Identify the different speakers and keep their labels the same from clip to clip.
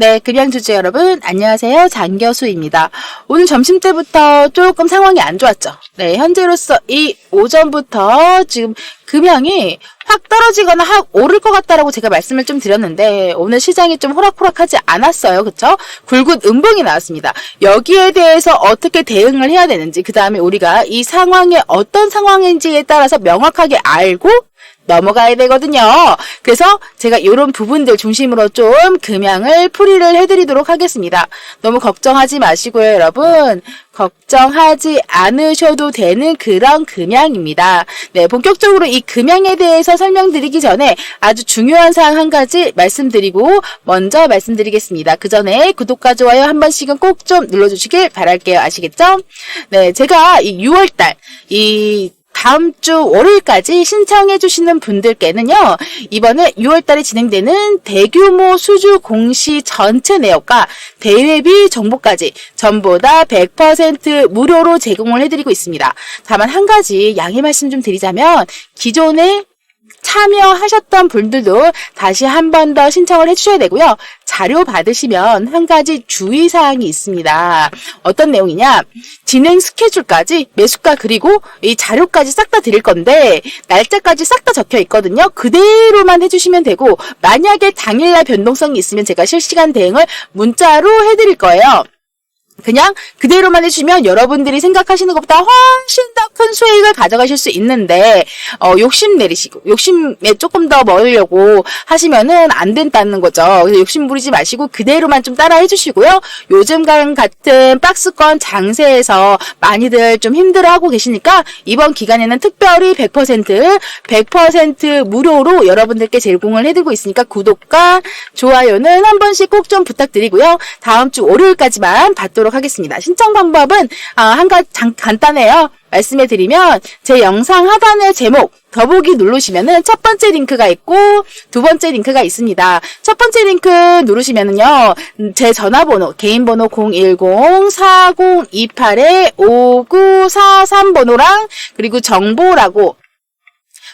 Speaker 1: 네, 금양 주주 여러분, 안녕하세요. 장교수입니다. 오늘 점심 때부터 조금 상황이 안 좋았죠. 네, 현재로서 이 오전부터 지금 금양이 확 떨어지거나 확 오를 것 같다라고 제가 말씀을 좀 드렸는데 오늘 시장이 좀 호락호락하지 않았어요. 그쵸? 굵은 음봉이 나왔습니다. 여기에 대해서 어떻게 대응을 해야 되는지 그 다음에 우리가 이 상황이 어떤 상황인지에 따라서 명확하게 알고 넘어가야 되거든요. 그래서 제가 이런 부분들 중심으로 좀 금양을 풀이를 해드리도록 하겠습니다. 너무 걱정하지 마시고요, 여러분. 걱정하지 않으셔도 되는 그런 금양입니다. 네, 본격적으로 이 금양에 대해서 설명드리기 전에 아주 중요한 사항 한 가지 말씀드리고 먼저 말씀드리겠습니다. 그 전에 구독과 좋아요 한 번씩은 꼭 좀 눌러주시길 바랄게요. 아시겠죠? 네, 제가 이 6월달 이 다음 주 월요일까지 신청해 주시는 분들께는요, 이번에 6월달에 진행되는 대규모 수주 공시 전체 내역과 대회비 정보까지 전부 다 100% 무료로 제공을 해드리고 있습니다. 다만 한 가지 양해 말씀 좀 드리자면, 기존에 참여하셨던 분들도 다시 한 번 더 신청을 해주셔야 되고요. 자료 받으시면 한 가지 주의사항이 있습니다. 어떤 내용이냐? 진행 스케줄까지 매수가 그리고 이 자료까지 싹 다 드릴 건데 날짜까지 싹 다 적혀 있거든요. 그대로만 해주시면 되고 만약에 당일날 변동성이 있으면 제가 실시간 대응을 문자로 해드릴 거예요. 그냥 그대로만 해주시면 여러분들이 생각하시는 것보다 훨씬 더 큰 수익을 가져가실 수 있는데 어, 욕심 내리시고 욕심에 조금 더 먹으려고 하시면은 안 된다는 거죠. 그래서 욕심 부리지 마시고 그대로만 좀 따라 해주시고요. 요즘 같은 박스권 장세에서 많이들 좀 힘들어하고 계시니까 이번 기간에는 특별히 100% 100% 무료로 여러분들께 제공을 해드리고 있으니까 구독과 좋아요는 한 번씩 꼭 좀 부탁드리고요. 다음 주 월요일까지만 받도록 하겠습니다. 신청 방법은 아, 한 가지 간단해요. 말씀해 드리면 제 영상 하단의 제목 더보기 누르시면은 첫 번째 링크가 있고 두 번째 링크가 있습니다. 첫 번째 링크 누르시면은요. 제 전화번호 개인 번호 010-4028-5943 번호랑 그리고 정보라고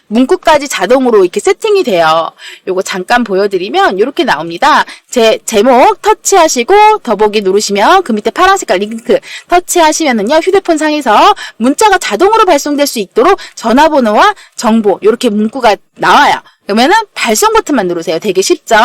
Speaker 1: 문구까지 자동으로 이렇게 세팅이 돼요. 요거 잠깐 보여드리면 이렇게 나옵니다. 제 제목 터치하시고 더보기 누르시면 그 밑에 파란 색깔 링크 터치하시면은요 휴대폰 상에서 문자가 자동으로 발송될 수 있도록 전화번호와 정보 이렇게 문구가 나와요. 그러면은 발송 버튼만 누르세요. 되게 쉽죠?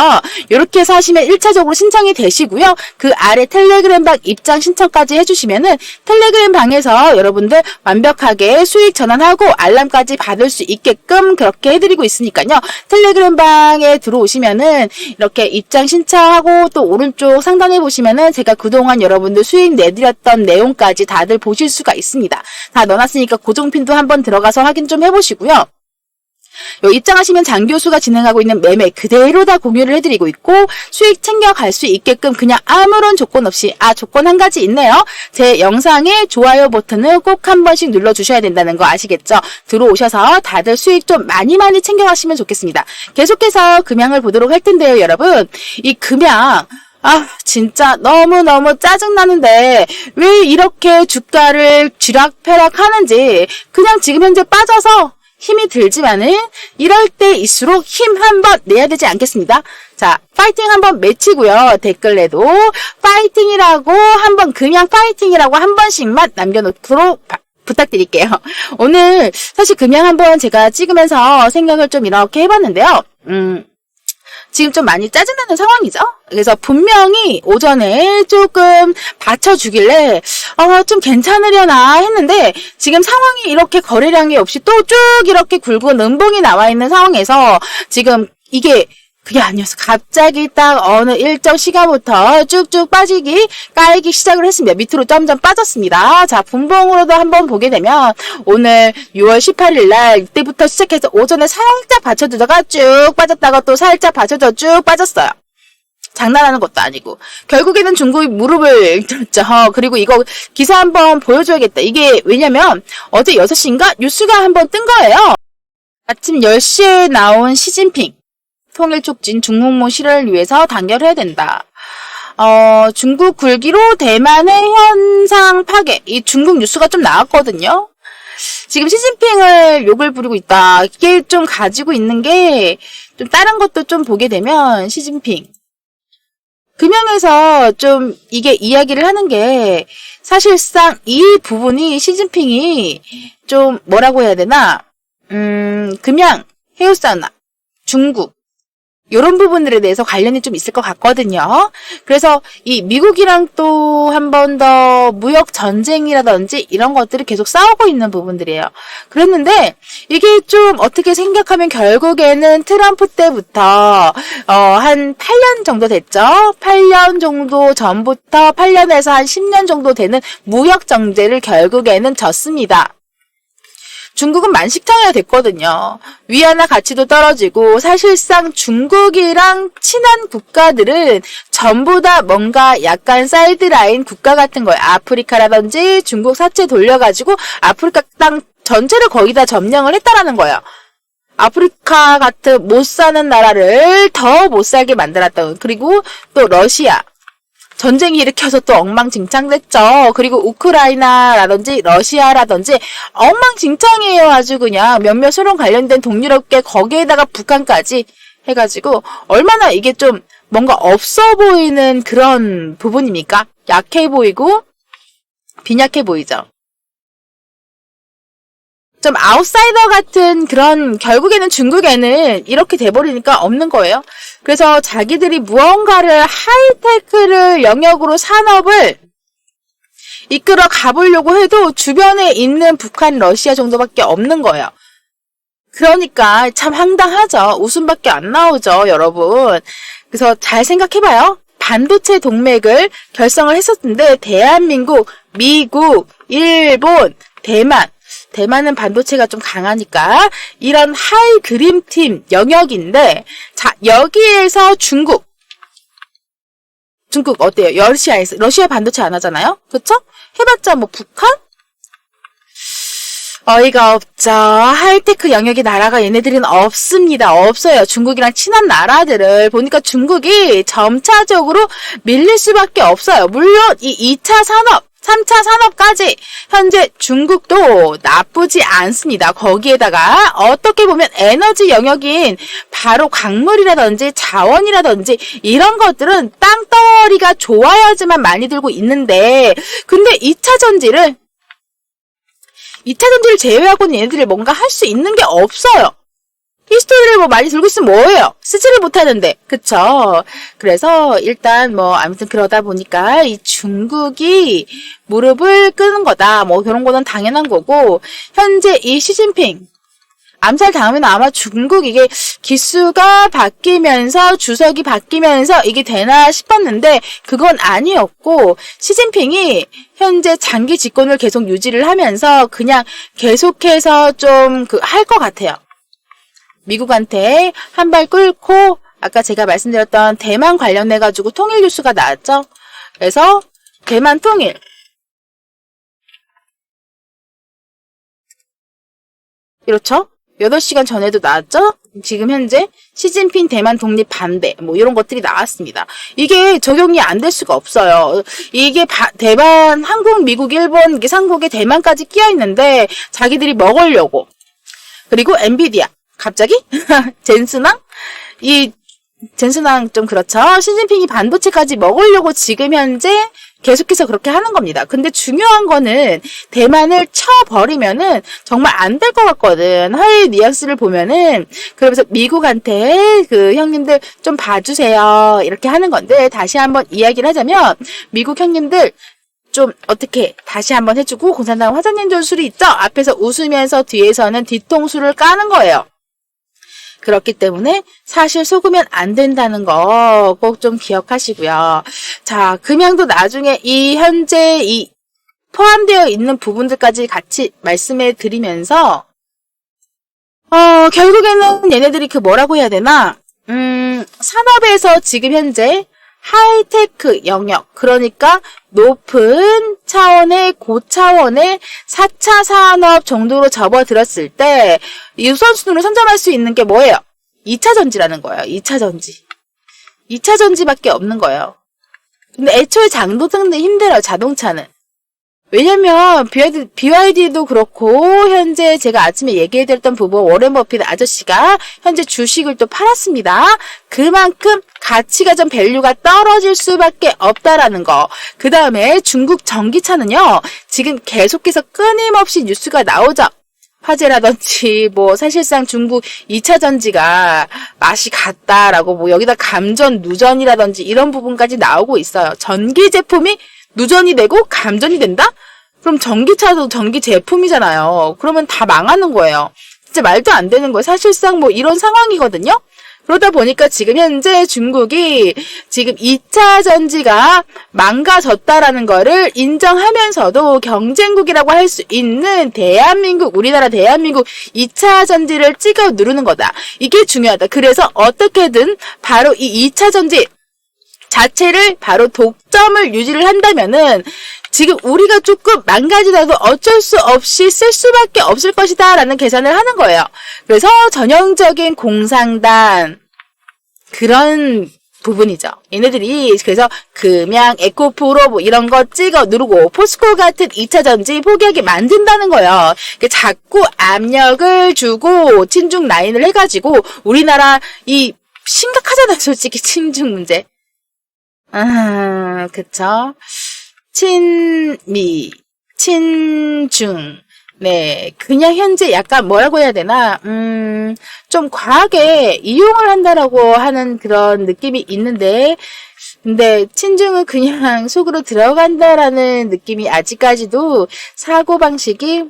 Speaker 1: 이렇게 해서 하시면 1차적으로 신청이 되시고요. 그 아래 텔레그램 방 입장 신청까지 해주시면은 텔레그램 방에서 여러분들 완벽하게 수익 전환하고 알람까지 받을 수 있게끔 그렇게 해드리고 있으니까요. 텔레그램 방에 들어오시면은 이렇게 입장 신청하고 또 오른쪽 상단에 보시면은 제가 그동안 여러분들 수익 내드렸던 내용까지 다들 보실 수가 있습니다. 다 넣어놨으니까 고정핀도 한번 들어가서 확인 좀 해보시고요. 입장하시면 장 교수가 진행하고 있는 매매 그대로 다 공유를 해드리고 있고 수익 챙겨갈 수 있게끔 그냥 아무런 조건 없이 아 조건 한 가지 있네요. 제 영상에 좋아요 버튼을 꼭 한 번씩 눌러주셔야 된다는 거 아시겠죠? 들어오셔서 다들 수익 좀 많이 많이 챙겨가시면 좋겠습니다. 계속해서 금양을 보도록 할 텐데요 여러분 이 금양 아, 진짜 너무너무 짜증나는데, 왜 이렇게 주가를 쥐락펴락 하는지, 그냥 지금 현재 빠져서 힘이 들지만은 이럴 때일수록 힘 한번 내야 되지 않겠습니다. 자, 파이팅 한번 맺히고요. 댓글에도 파이팅이라고 한번 그냥 파이팅이라고 한 번씩만 남겨놓도록 부탁드릴게요. 오늘 사실 그냥 한번 제가 찍으면서 생각을 좀 이렇게 해봤는데요. 음, 지금 좀 많이 짜증나는 상황이죠. 그래서 분명히 오전에 조금 받쳐주길래 어, 좀 괜찮으려나 했는데 지금 상황이 이렇게 거래량이 없이 또 쭉 이렇게 굵은 음봉이 나와 있는 상황에서 지금 이게 그게 아니었어. 갑자기 딱 어느 일정 시간부터 쭉쭉 빠지기, 깔기 시작을 했습니다. 밑으로 점점 빠졌습니다. 자, 분봉으로도 한번 보게 되면 오늘 6월 18일 날 이때부터 시작해서 오전에 살짝 받쳐주다가 쭉 빠졌다가 또 살짝 받쳐져 쭉 빠졌어요. 장난하는 것도 아니고 결국에는 중국이 무릎을 들었죠. 그리고 이거 기사 한번 보여줘야겠다. 이게 왜냐면 어제 6시인가 뉴스가 한번 뜬 거예요. 아침 10시에 나온 시진핑 통일 촉진 중국모 실현을 위해서 단결해야 된다. 어, 중국 굴기로 대만의 현상 파괴. 이 중국 뉴스가 좀 나왔거든요. 지금 시진핑을 욕을 부리고 있다. 이게 좀 가지고 있는 게 좀 다른 것도 좀 보게 되면 시진핑 금양에서 좀 이게 이야기를 하는 게 사실상 이 부분이 시진핑이 좀 뭐라고 해야 되나? 음, 금양, 해우사나, 중국, 요런 부분들에 대해서 관련이 좀 있을 것 같거든요. 그래서 이 미국이랑 또 한 번 더 무역 전쟁이라든지 이런 것들을 계속 싸우고 있는 부분들이에요. 그랬는데 이게 좀 어떻게 생각하면 결국에는 트럼프 때부터 어, 한 8년 정도 됐죠. 8년 정도 전부터 8년에서 한 10년 정도 되는 무역 정제를 결국에는 졌습니다. 중국은 만식탕이가 됐거든요. 위안화 가치도 떨어지고 사실상 중국이랑 친한 국가들은 전부 다 뭔가 약간 사이드라인 국가 같은 거예요. 아프리카라든지 중국 사채 돌려가지고 아프리카 땅 전체를 거기다 점령을 했다라는 거예요. 아프리카 같은 못 사는 나라를 더 못 살게 만들었다. 그리고 또 러시아. 전쟁이 일으켜서 또 엉망진창됐죠. 그리고 우크라이나라든지 러시아라든지 엉망진창이에요. 아주 그냥 몇몇 소련 관련된 동유럽계 거기에다가 북한까지 해가지고 얼마나 이게 좀 뭔가 없어 보이는 그런 부분입니까? 약해 보이고 빈약해 보이죠. 좀 아웃사이더 같은 그런 결국에는 중국에는 이렇게 돼버리니까 없는 거예요. 그래서 자기들이 무언가를 하이테크를 영역으로 산업을 이끌어 가보려고 해도 주변에 있는 북한, 러시아 정도밖에 없는 거예요. 그러니까 참 황당하죠. 웃음밖에 안 나오죠, 여러분. 그래서 잘 생각해봐요. 반도체 동맥을 결성을 했었는데 대한민국, 미국, 일본, 대만 대만은 반도체가 좀 강하니까 이런 하이 그림팀 영역인데 자 여기에서 중국 중국 어때요? 러시아에서 러시아 반도체 안 하잖아요. 그렇죠? 해봤자 뭐 북한 어이가 없죠. 하이테크 영역의 나라가 얘네들은 없습니다. 없어요. 중국이랑 친한 나라들을 보니까 중국이 점차적으로 밀릴 수밖에 없어요. 물론 이 2차 산업 3차 산업까지 현재 중국도 나쁘지 않습니다. 거기에다가 어떻게 보면 에너지 영역인 바로 광물이라든지 자원이라든지 이런 것들은 땅덩어리가 좋아야지만 많이 들고 있는데 근데 2차 전지를 2차 전지를 제외하고는 얘네들이 뭔가 할 수 있는 게 없어요. 히스토리를 뭐 많이 들고 있으면 뭐예요? 쓰지를 못하는데. 그쵸? 그래서 일단 뭐 아무튼 그러다 보니까 이 중국이 무릎을 끄는 거다. 뭐 그런 거는 당연한 거고 현재 이 시진핑 암살 당하면 아마 중국 이게 기수가 바뀌면서 주석이 바뀌면서 이게 되나 싶었는데 그건 아니었고 시진핑이 현재 장기 집권을 계속 유지를 하면서 그냥 계속해서 좀 그 할 것 같아요. 미국한테 한 발 끓고 아까 제가 말씀드렸던 대만 관련해 가지고 통일 뉴스가 나왔죠. 그래서 대만 통일 이렇죠? 8시간 전에도 나왔죠? 지금 현재 시진핑 대만 독립 반대 뭐 이런 것들이 나왔습니다. 이게 적용이 안 될 수가 없어요. 이게 바, 대만, 한국, 미국, 일본 이게 삼국에 대만까지 끼어 있는데 자기들이 먹으려고 그리고 엔비디아 갑자기 젠스낭 이 젠스낭 좀 그렇죠. 시진핑이 반도체까지 먹으려고 지금 현재 계속해서 그렇게 하는 겁니다. 근데 중요한 거는 대만을 쳐버리면은 정말 안 될 것 같거든. 하이 뉘앙스를 보면은 그러면서 미국한테 그 형님들 좀 봐주세요. 이렇게 하는 건데 다시 한번 이야기를 하자면 미국 형님들 좀 어떻게 다시 한번 해주고 공산당 화장님 전술이 있죠. 앞에서 웃으면서 뒤에서는 뒤통수를 까는 거예요. 그렇기 때문에 사실 속으면 안 된다는 거 꼭 좀 기억하시고요. 자, 금양도 나중에 이 현재 이 포함되어 있는 부분들까지 같이 말씀해 드리면서 어, 결국에는 얘네들이 그 뭐라고 해야 되나? 음, 산업에서 지금 현재 하이테크 영역, 그러니까 높은 차원의 고차원의 4차 산업 정도로 접어들었을 때 우선순위로 선점할 수 있는 게 뭐예요? 2차 전지라는 거예요. 2차 전지. 2차 전지밖에 없는 거예요. 근데 애초에 장도등도 힘들어요. 자동차는. 왜냐면 BYD, BYD도 그렇고 현재 제가 아침에 얘기해드렸던 부분 워렌 버핏 아저씨가 현재 주식을 또 팔았습니다. 그만큼 가치가 좀 밸류가 떨어질 수밖에 없다라는 거. 그 다음에 중국 전기차는요. 지금 계속해서 끊임없이 뉴스가 나오죠. 화재라든지 뭐 사실상 중국 2차 전지가 맛이 같다라고 뭐 여기다 감전 누전이라든지 이런 부분까지 나오고 있어요. 전기 제품이 누전이 되고 감전이 된다? 그럼 전기차도 전기 제품이잖아요. 그러면 다 망하는 거예요. 진짜 말도 안 되는 거예요. 사실상 뭐 이런 상황이거든요. 그러다 보니까 지금 현재 중국이 지금 2차 전지가 망가졌다라는 거를 인정하면서도 경쟁국이라고 할 수 있는 대한민국, 우리나라 대한민국 2차 전지를 찍어 누르는 거다. 이게 중요하다. 그래서 어떻게든 바로 이 2차 전지 자체를 바로 독점을 유지를 한다면은 지금 우리가 조금 망가지더라도 어쩔 수 없이 쓸 수밖에 없을 것이다 라는 계산을 하는 거예요. 그래서 전형적인 공상단 그런 부분이죠. 얘네들이 그래서 금양, 에코프로 뭐 이런 거 찍어 누르고 포스코 같은 2차 전지 포기하게 만든다는 거예요. 그 자꾸 압력을 주고 친중 라인을 해가지고 우리나라 이 심각하잖아 솔직히 친중 문제. 아, 그쵸. 친미, 친중. 네, 그냥 현재 약간 뭐라고 해야 되나, 음, 좀 과하게 이용을 한다라고 하는 그런 느낌이 있는데, 근데 친중은 그냥 속으로 들어간다라는 느낌이 아직까지도 사고방식이,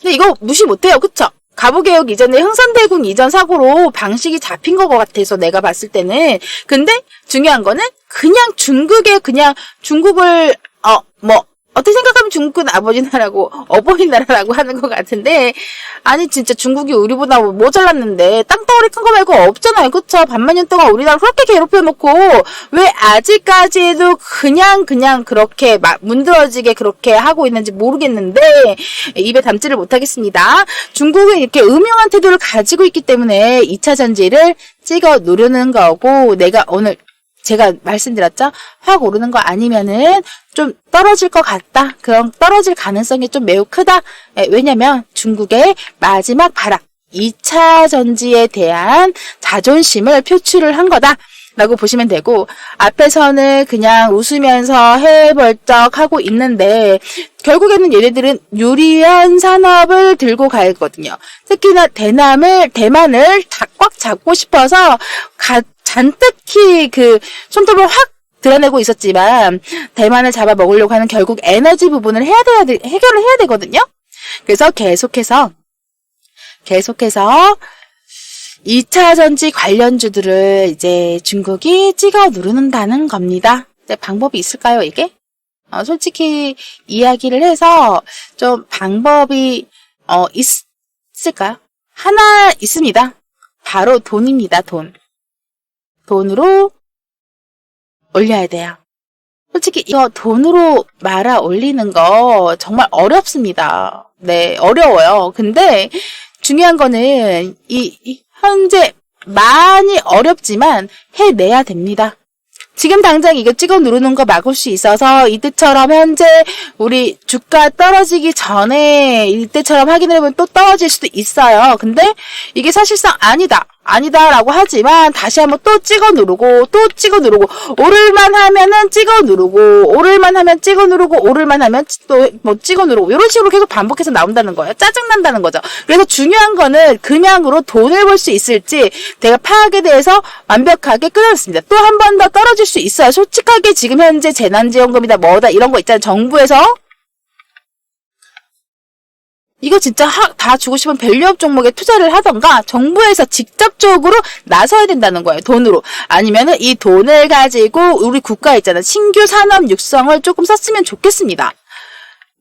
Speaker 1: 근데 이거 무시 못해요. 그쵸? 가부개혁 이전에 흥선대군 이전 사고로 방식이 잡힌 것 같아서 내가 봤을 때는. 근데 중요한 거는 그냥 중국에 그냥 중국을, 어, 뭐, 어떻게 생각하면 중국은 아버지 나라고 어버이 나라라고 하는 것 같은데 아니 진짜 중국이 우리보다 모자랐는데 땅덩어리 큰 거 말고 없잖아요. 그쵸? 반만 년 동안 우리나라 그렇게 괴롭혀 놓고 왜 아직까지도 그냥 그냥 그렇게 막 문드러지게 그렇게 하고 있는지 모르겠는데 입에 담지를 못하겠습니다. 중국은 이렇게 음흉한 태도를 가지고 있기 때문에 2차 전지를 찍어 누르는 거고 내가 오늘 제가 말씀드렸죠? 확 오르는 거 아니면은 좀 떨어질 것 같다. 그런 떨어질 가능성이 좀 매우 크다. 예, 왜냐면 중국의 마지막 발악, 2차 전지에 대한 자존심을 표출을 한 거다. 라고 보시면 되고 앞에서는 그냥 웃으면서 해벌쩍 하고 있는데 결국에는 얘네들은 유리한 산업을 들고 가거든요. 특히나 대남을 대만을 꽉 잡고 싶어서 가, 잔뜩히 그 손톱을 확 드러내고 있었지만 대만을 잡아 먹으려고 하는 결국 에너지 부분을 해야 돼야 돼, 해결을 해야 되거든요. 그래서 계속해서 계속해서 2차 전지 관련주들을 이제 중국이 찍어 누른다는 겁니다. 방법이 있을까요, 이게? 어, 솔직히 이야기를 해서 좀 방법이 어, 있을까요? 하나 있습니다. 바로 돈입니다, 돈. 돈으로 올려야 돼요. 솔직히 이거 돈으로 말아 올리는 거 정말 어렵습니다. 네, 어려워요. 근데 중요한 거는 이, 이 현재 많이 어렵지만 해내야 됩니다. 지금 당장 이거 찍어 누르는 거 막을 수 있어서 이때처럼 현재 우리 주가 떨어지기 전에 이때처럼 확인해보면 또 떨어질 수도 있어요. 근데 이게 사실상 아니다. 아니다라고 하지만 다시 한번 또 찍어 누르고 또 찍어 누르고 오를만 하면은 찍어 누르고 오를만 하면 찍어 누르고 오를만 하면 또 뭐 찍어 누르고 이런 식으로 계속 반복해서 나온다는 거예요. 짜증 난다는 거죠. 그래서 중요한 거는 그냥으로 돈을 벌 수 있을지 내가 파악에 대해서 완벽하게 끊어냈습니다. 또 한 번 더 떨어질 수 있어요. 솔직하게 지금 현재 재난지원금이다 뭐다 이런 거 있잖아요. 정부에서 이거 진짜 하, 다 주고 싶은 밸류업 종목에 투자를 하던가 정부에서 직접적으로 나서야 된다는 거예요. 돈으로. 아니면은 이 돈을 가지고 우리 국가 있잖아. 신규 산업 육성을 조금 썼으면 좋겠습니다.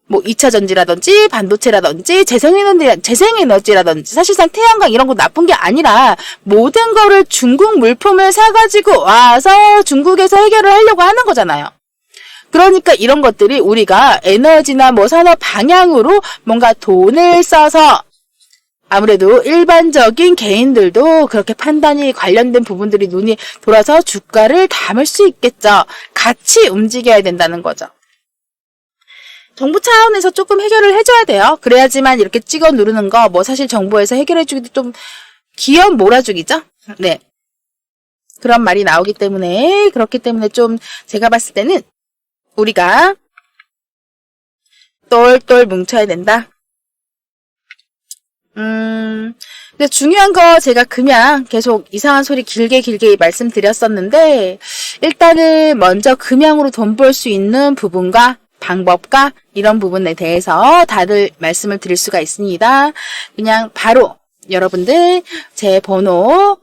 Speaker 1: 뭐 2차 전지라든지 반도체라든지 재생에너지 재생에너지라든지 사실상 태양광 이런 거 나쁜 게 아니라 모든 거를 중국 물품을 사 가지고 와서 중국에서 해결을 하려고 하는 거잖아요. 그러니까 이런 것들이 우리가 에너지나 뭐 산업 방향으로 뭔가 돈을 써서 아무래도 일반적인 개인들도 그렇게 판단이 관련된 부분들이 눈이 돌아서 주가를 담을 수 있겠죠. 같이 움직여야 된다는 거죠. 정부 차원에서 조금 해결을 해줘야 돼요. 그래야지만 이렇게 찍어 누르는 거, 뭐 사실 정부에서 해결해주기도 좀 귀여운 몰아주기죠? 네. 그런 말이 나오기 때문에, 그렇기 때문에 좀 제가 봤을 때는 우리가 똘똘 뭉쳐야 된다. 음, 근데 중요한 거 제가 그냥 계속 이상한 소리 길게 길게 말씀드렸었는데, 일단은 먼저 금양으로 돈 벌 수 있는 부분과 방법과 이런 부분에 대해서 다들 말씀을 드릴 수가 있습니다. 그냥 바로 여러분들 제 번호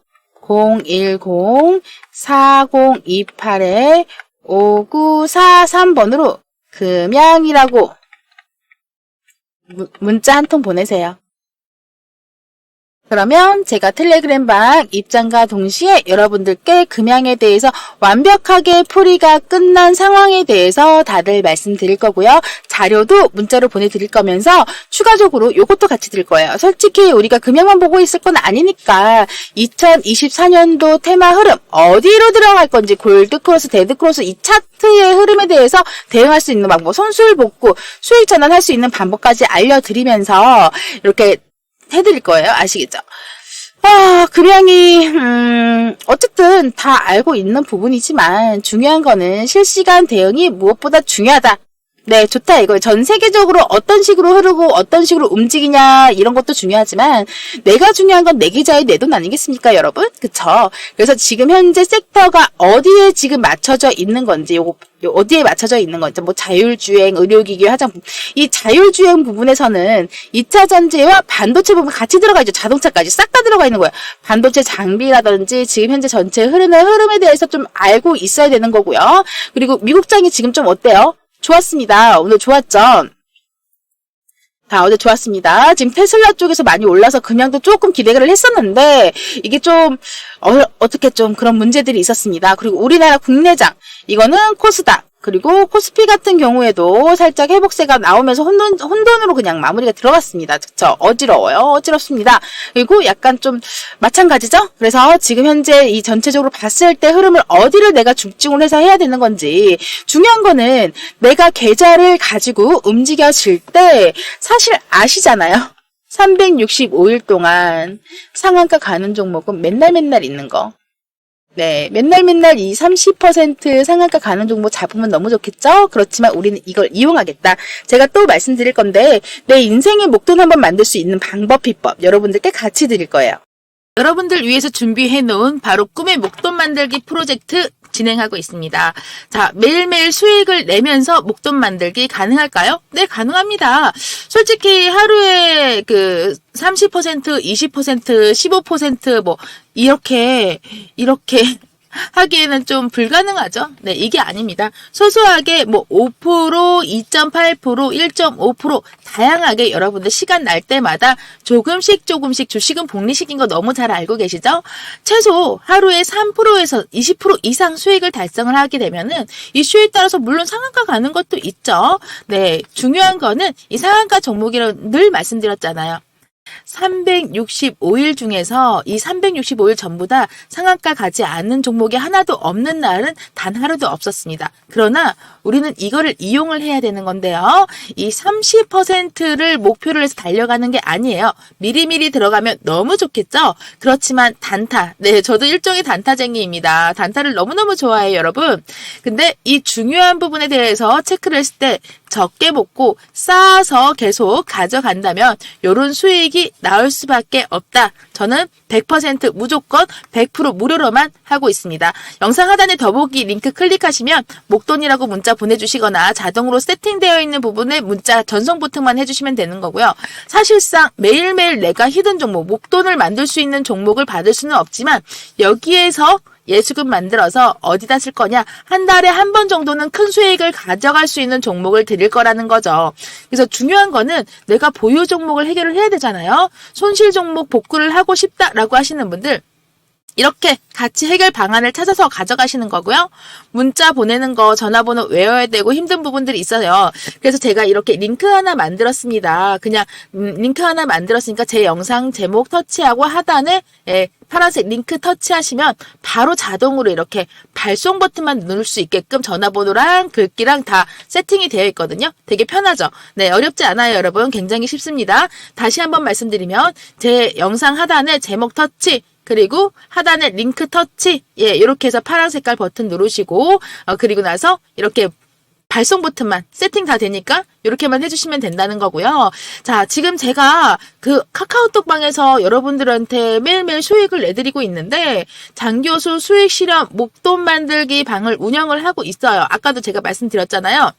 Speaker 1: 010-4028-5943번으로 금양이라고 무- 문자 한 통 보내세요. 그러면 제가 텔레그램방 입장과 동시에 여러분들께 금양에 대해서 완벽하게 풀이가 끝난 상황에 대해서 다들 말씀드릴 거고요. 자료도 문자로 보내드릴 거면서 추가적으로 요것도 같이 드릴 거예요. 솔직히 우리가 금양만 보고 있을 건 아니니까 2024년도 테마 흐름 어디로 들어갈 건지 골드크로스, 데드크로스 이 차트의 흐름에 대해서 대응할 수 있는 방법, 손술 복구, 수익 전환할 수 있는 방법까지 알려드리면서 이렇게 해드릴 거예요. 아시겠죠? 아, 금양이, 음, 어쨌든 다 알고 있는 부분이지만 중요한 거는 실시간 대응이 무엇보다 중요하다. 네, 좋다 이거예요. 전 세계적으로 어떤 식으로 흐르고 어떤 식으로 움직이냐 이런 것도 중요하지만 내가 중요한 건내 계좌의 내 돈 아니겠습니까, 여러분? 그쵸? 그래서 지금 현재 섹터가 어디에 지금 맞춰져 있는 건지 요거 요 어디에 맞춰져 있는 건지 뭐 자율주행, 의료기기, 화장품 이 자율주행 부분에서는 2차 전지와 반도체 부분 같이 들어가 있죠. 자동차까지 싹 다 들어가 있는 거예요. 반도체 장비라든지 지금 현재 전체 흐르는 흐름에 대해서 좀 알고 있어야 되는 거고요. 그리고 미국장이 지금 좀 어때요? 좋았습니다. 오늘 좋았죠? 자, 어제 좋았습니다. 지금 테슬라 쪽에서 많이 올라서 그냥도 조금 기대를 했었는데, 이게 좀, 어, 어떻게 좀 그런 문제들이 있었습니다. 그리고 우리나라 국내장, 이거는 코스닥, 그리고 코스피 같은 경우에도 살짝 회복세가 나오면서 혼돈, 혼돈으로 그냥 마무리가 들어갔습니다. 그쵸? 어지러워요. 어지럽습니다. 그리고 약간 좀 마찬가지죠? 그래서 지금 현재 이 전체적으로 봤을 때 흐름을 어디를 내가 중증을 해서 해야 되는 건지 중요한 거는 내가 계좌를 가지고 움직여질 때 사실 아시잖아요. 365일 동안 상한가 가는 종목은 맨날 맨날 있는 거. 네, 맨날 맨날 이 30% 상한가 가는 종목 잡으면 너무 좋겠죠? 그렇지만 우리는 이걸 이용하겠다. 제가 또 말씀드릴 건데, 내 인생의 목돈 한번 만들 수 있는 방법, 비법, 여러분들께 같이 드릴 거예요.
Speaker 2: 여러분들 위해서 준비해 놓은 바로 꿈의 목돈 만들기 프로젝트 진행하고 있습니다. 자, 매일매일 수익을 내면서 목돈 만들기 가능할까요? 네, 가능합니다. 솔직히 하루에 그 30%, 20%, 15%뭐 이렇게 이렇게 하기에는 좀 불가능하죠. 네, 이게 아닙니다. 소소하게 뭐 5%, 2.8%, 1.5% 다양하게 여러분들 시간 날 때마다 조금씩 조금씩 주식은 복리식인 거 너무 잘 알고 계시죠? 최소 하루에 3%에서 20% 이상 수익을 달성을 하게 되면은 이슈에 따라서 물론 상한가 가는 것도 있죠. 네, 중요한 거는 이 상한가 종목이라고 늘 말씀드렸잖아요. 365일 중에서 이 365일 전부 다 상한가 가지 않는 종목이 하나도 없는 날은 단 하루도 없었습니다. 그러나 우리는 이거를 이용을 해야 되는 건데요. 이 30%를 목표로 해서 달려가는 게 아니에요. 미리미리 들어가면 너무 좋겠죠? 그렇지만 단타. 네, 저도 일종의 단타쟁이입니다. 단타를 너무너무 좋아해요, 여러분. 근데 이 중요한 부분에 대해서 체크를 했을 때 적게 먹고 쌓아서 계속 가져간다면 요런 수익이 나올 수밖에 없다. 저는 100% 무조건 100% 무료로만 하고 있습니다. 영상 하단에 더보기 링크 클릭하시면 목돈이라고 문자 보내주시거나 자동으로 세팅되어 있는 부분에 문자 전송 보통만 해주시면 되는 거고요. 사실상 매일매일 내가 히든 종목, 목돈을 만들 수 있는 종목을 받을 수는 없지만 여기에서 예수금 만들어서 어디다 쓸 거냐? 한 달에 한 번 정도는 큰 수익을 가져갈 수 있는 종목을 드릴 거라는 거죠. 그래서 중요한 거는 내가 보유 종목을 해결을 해야 되잖아요. 손실 종목 복구를 하고 싶다라고 하시는 분들 이렇게 같이 해결 방안을 찾아서 가져가시는 거고요. 문자 보내는 거 전화번호 외워야 되고 힘든 부분들이 있어요. 그래서 제가 이렇게 링크 하나 만들었습니다. 그냥 음, 링크 하나 만들었으니까 제 영상 제목 터치하고 하단에 예, 파란색 링크 터치하시면 바로 자동으로 이렇게 발송 버튼만 누를 수 있게끔 전화번호랑 글귀랑 다 세팅이 되어 있거든요. 되게 편하죠. 네, 어렵지 않아요, 여러분. 굉장히 쉽습니다. 다시 한번 말씀드리면 제 영상 하단에 제목 터치 그리고 하단에 링크 터치 예 이렇게 해서 파란 색깔 버튼 누르시고 어, 그리고 나서 이렇게 발송 버튼만 세팅 다 되니까 이렇게만 해주시면 된다는 거고요. 자, 지금 제가 그 카카오톡 방에서 여러분들한테 매일매일 수익을 내드리고 있는데 장교수 수익 실현 목돈 만들기 방을 운영을 하고 있어요. 아까도 제가 말씀드렸잖아요.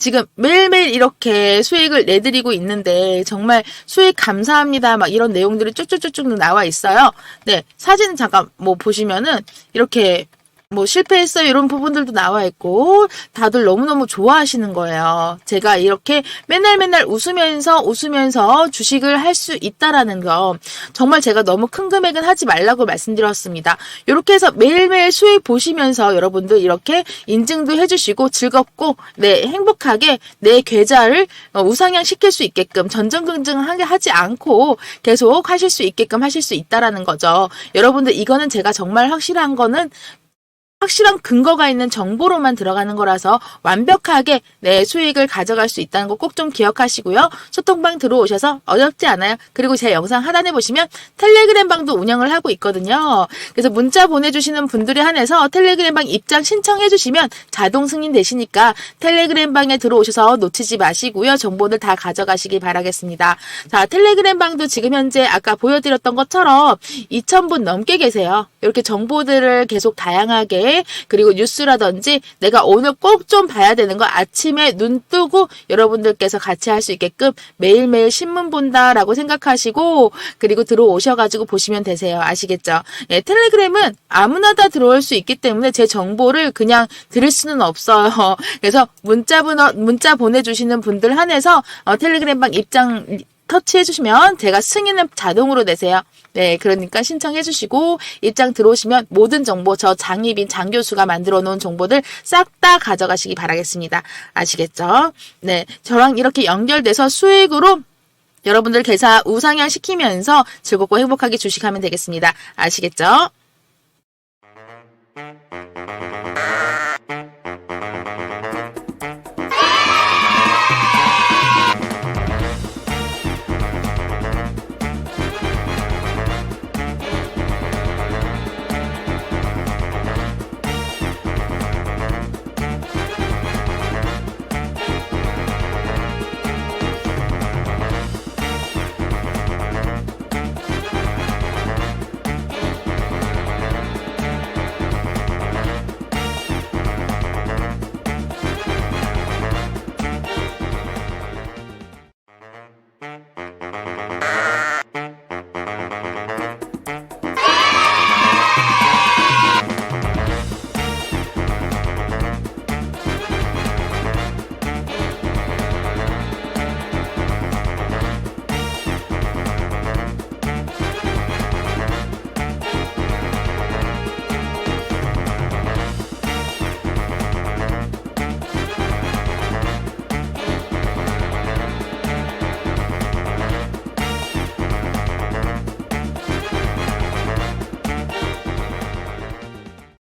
Speaker 2: 지금 매일매일 이렇게 수익을 내드리고 있는데 정말 수익 감사합니다 막 이런 내용들이 쭉쭉쭉쭉 나와 있어요. 네 사진 잠깐 뭐 보시면은 이렇게 뭐 실패했어요 이런 부분들도 나와 있고 다들 너무너무 좋아하시는 거예요. 제가 이렇게 맨날 맨날 웃으면서 웃으면서 주식을 할 수 있다라는 거 정말 제가 너무 큰 금액은 하지 말라고 말씀드렸습니다. 이렇게 해서 매일매일 수익 보시면서 여러분들 이렇게 인증도 해주시고 즐겁고 네 행복하게 내 계좌를 어, 우상향 시킬 수 있게끔 전전긍긍하게 하지 않고 계속 하실 수 있게끔 하실 수 있다라는 거죠. 여러분들 이거는 제가 정말 확실한 거는 확실한 근거가 있는 정보로만 들어가는 거라서 완벽하게 내 수익을 가져갈 수 있다는 거 꼭 좀 기억하시고요. 소통방 들어오셔서 어렵지 않아요. 그리고 제 영상 하단에 보시면 텔레그램 방도 운영을 하고 있거든요. 그래서 문자 보내주시는 분들에 한해서 텔레그램 방 입장 신청해 주시면 자동 승인 되시니까 텔레그램 방에 들어오셔서 놓치지 마시고요. 정보들 다 가져가시기 바라겠습니다. 자, 텔레그램 방도 지금 현재 아까 보여드렸던 것처럼 2,000분 넘게 계세요. 이렇게 정보들을 계속 다양하게 그리고 뉴스라든지 내가 오늘 꼭 좀 봐야 되는 거 아침에 눈 뜨고 여러분들께서 같이 할 수 있게끔 매일매일 신문 본다라고 생각하시고 그리고 들어오셔가지고 보시면 되세요. 아시겠죠? 예, 텔레그램은 아무나 다 들어올 수 있기 때문에 제 정보를 그냥 들을 수는 없어요. 그래서 문자 문자 보내주시는 분들 한해서 어, 텔레그램방 입장 터치해 주시면 제가 승인을 자동으로 내세요. 네, 그러니까 신청해 주시고 입장 들어오시면 모든 정보 저 장희빈 장 교수가 만들어 놓은 정보들 싹 다 가져가시기 바라겠습니다. 아시겠죠? 네, 저랑 이렇게 연결돼서 수익으로 여러분들 계좌 우상향 시키면서 즐겁고 행복하게 주식하면 되겠습니다. 아시겠죠?